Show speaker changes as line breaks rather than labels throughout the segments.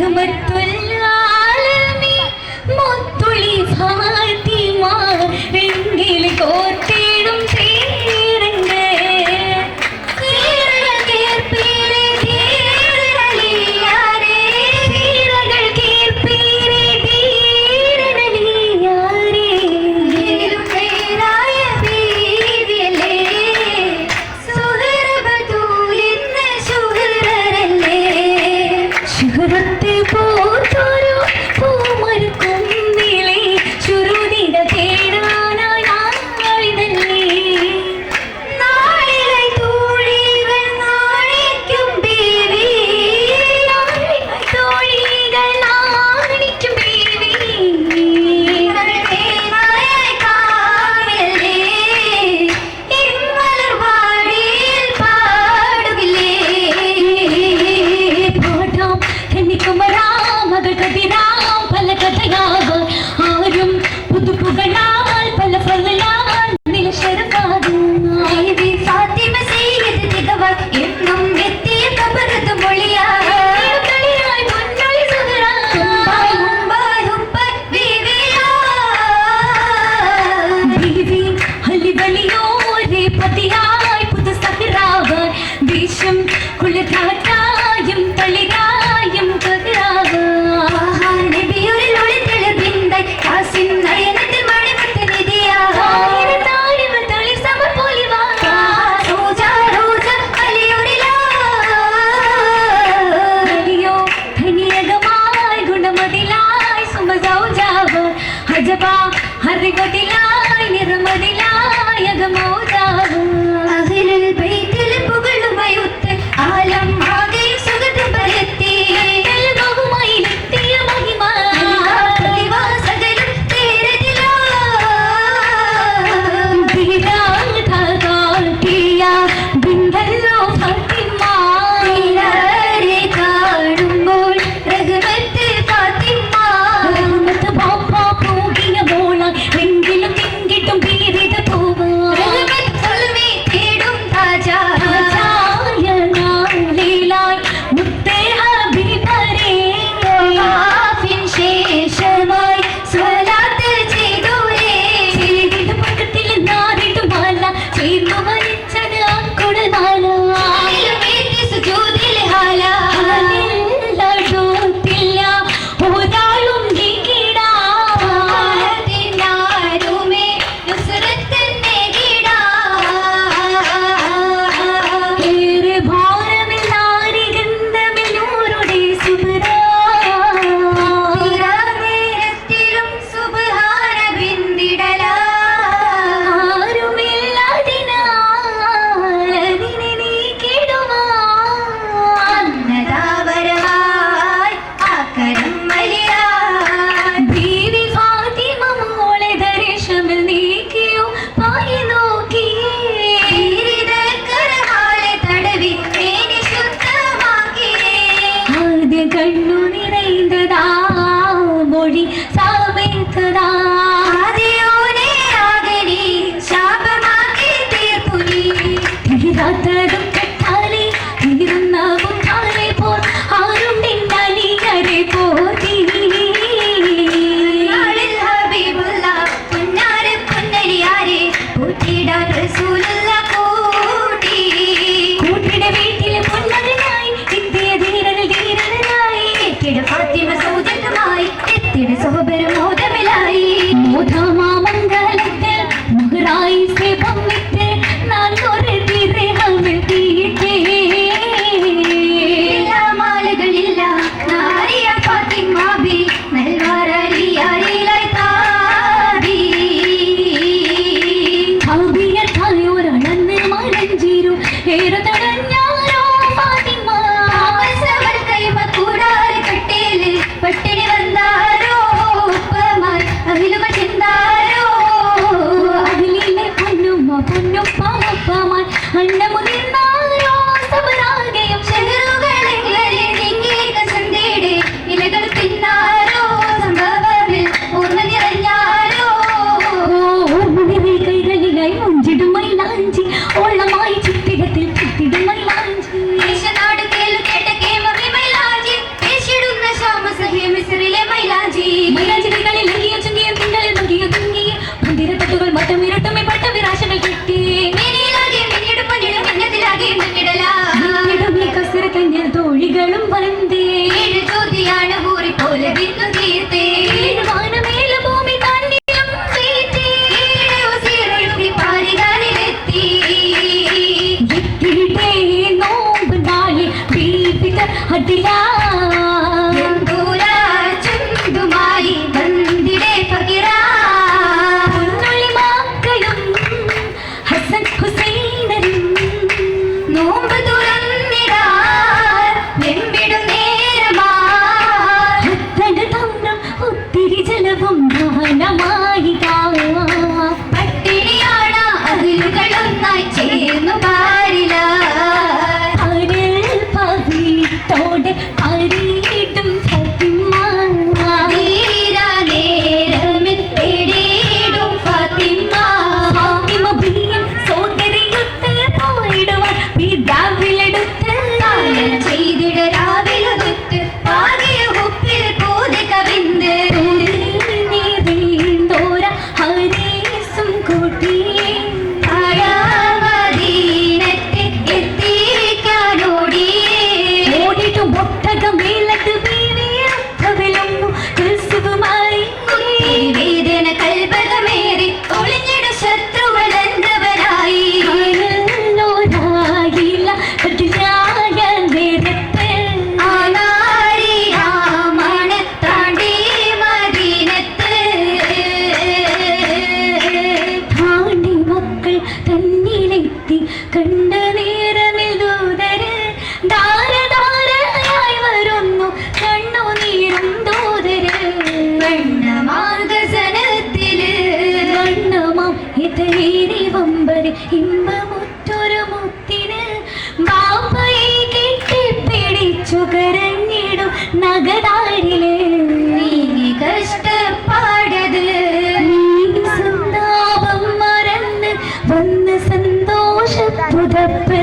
റഹ്മത്തുല്ലാലമീ பம பம
அண்ணமுது
Because കഥയിരി വമ്പര് ഇമ്പമുറ്റൊരു മുത്തിന് ബാപ്പയെ കെട്ടിപ്പിടിച്ചു കരഞ്ഞിടും നഗതാരിലെ
കഷ്ടപ്പാടത്
സന്താപം മറന്ന് വന്ന് സന്തോഷ പുതപ്പ്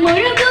我认